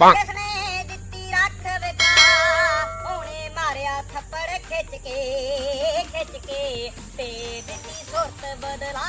ਕਿਸ ਦਿੱਤੀ ਰੱਖ ਵਿਦਾ? ਉਹਨੇ ਮਾਰਿਆ ਥੱਪੜ ਖਿੱਚ ਕੇ ਖਿੱਚ ਕੇ। ਤੇ ਦਿੱਤੀ ਸੁਰਤ ਬਦਲਾ